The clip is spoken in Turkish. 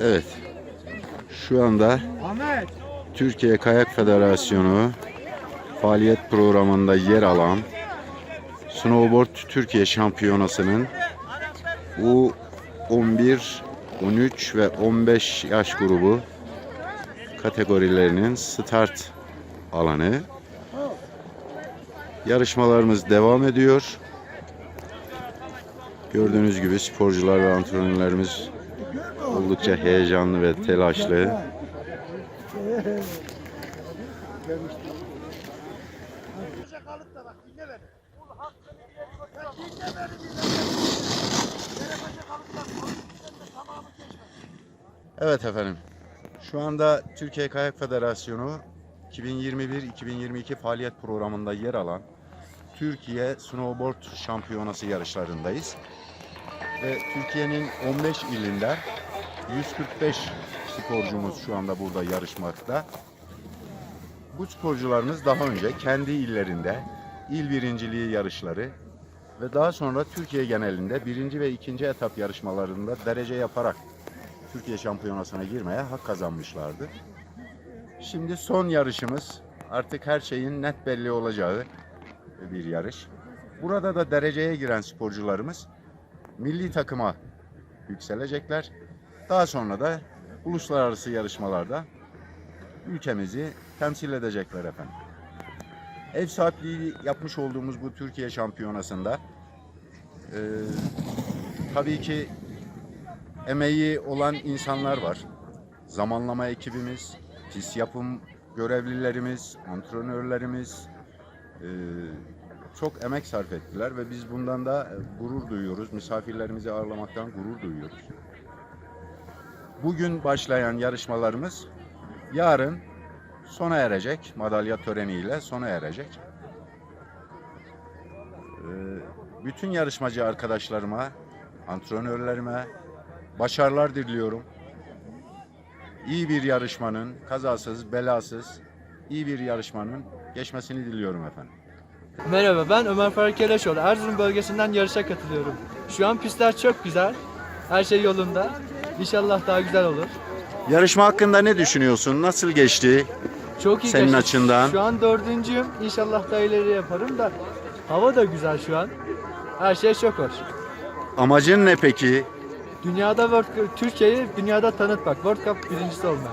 Evet. Şu anda. Türkiye Kayak Federasyonu faaliyet programında yer alan Snowboard Türkiye Şampiyonası'nın U11, 13 ve 15 yaş grubu kategorilerinin start alanı. Yarışmalarımız devam ediyor. Gördüğünüz gibi sporcular ve antrenörlerimiz oldukça heyecanlı ve telaşlı. Evet efendim. Şu anda Türkiye Kayak Federasyonu 2021-2022 faaliyet programında yer alan Türkiye Snowboard Şampiyonası yarışlarındayız. Ve Türkiye'nin 15 ilinden 145 sporcumuz şu anda burada yarışmakta. Bu sporcularımız daha önce kendi illerinde il birinciliği yarışları ve daha sonra Türkiye genelinde birinci ve ikinci etap yarışmalarında derece yaparak Türkiye şampiyonasına girmeye hak kazanmışlardı. Şimdi son yarışımız artık her şeyin net belli olacağı bir yarış. Burada da dereceye giren sporcularımız milli takıma yükselecekler. Daha sonra da uluslararası yarışmalarda ülkemizi temsil edecekler efendim. Ev sahipliği yapmış olduğumuz bu Türkiye şampiyonasında eee, tabii ki emeği olan insanlar var. Zamanlama ekibimiz, pis yapım görevlilerimiz, antrenörlerimiz eee, çok emek sarf ettiler ve biz bundan da e, gurur duyuyoruz. Misafirlerimizi ağırlamaktan gurur duyuyoruz. Bugün başlayan yarışmalarımız yarın sona erecek. Madalya töreniyle sona erecek. Ee, Bütün yarışmacı arkadaşlarıma, antrenörlerime başarılar diliyorum. İyi bir yarışmanın kazasız, belasız, iyi bir yarışmanın geçmesini diliyorum efendim. Merhaba ben Ömer Faruk Keleşoğlu. Erzurum bölgesinden yarışa katılıyorum. Şu an pistler çok güzel. Her şey yolunda. İnşallah daha güzel olur. Yarışma hakkında ne düşünüyorsun? Nasıl geçti? Çok iyi Senin geçti. açından. Şu an dördüncüyüm. İnşallah daha ileri yaparım da. Hava da güzel şu an. Her şey çok hoş. Amacın ne peki? Dünyada World Cup- Türkiye'yi dünyada tanıtmak. World Cup birincisi olmak.